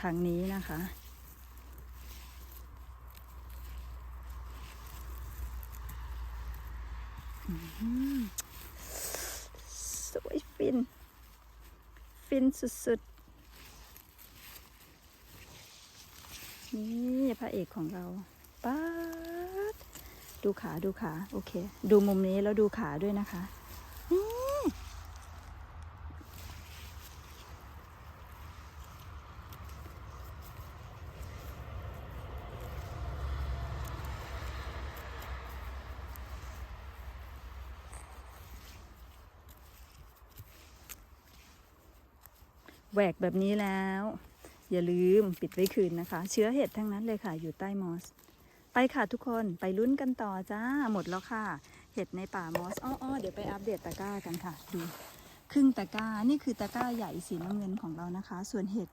ทางนี้นะคะ สวยฟิน ฟินสุดๆ นี่พระเอกของเราป๊าดดูขาดูขา โอเค ดูมุมนี้แล้วดูขาด้วยนะคะนี่ แหวกแบบนี้แล้ว อย่าลืมปิดไว้คืนนะคะ เชื้อเห็ดทั้งนั้นเลยค่ะ อยู่ใต้มอส ไปค่ะทุกคนไปลุ้นกันต่อจ้าหมดแล้วค่ะ เห็ดในป่ามอสอ้อเดี๋ยวไปอัปเดตตะกร้ากันค่ะดูครึ่งตะกร้า นี่คือตะกร้าใหญ่สีน้ำเงินของเรานะคะ ส่วนเห็ด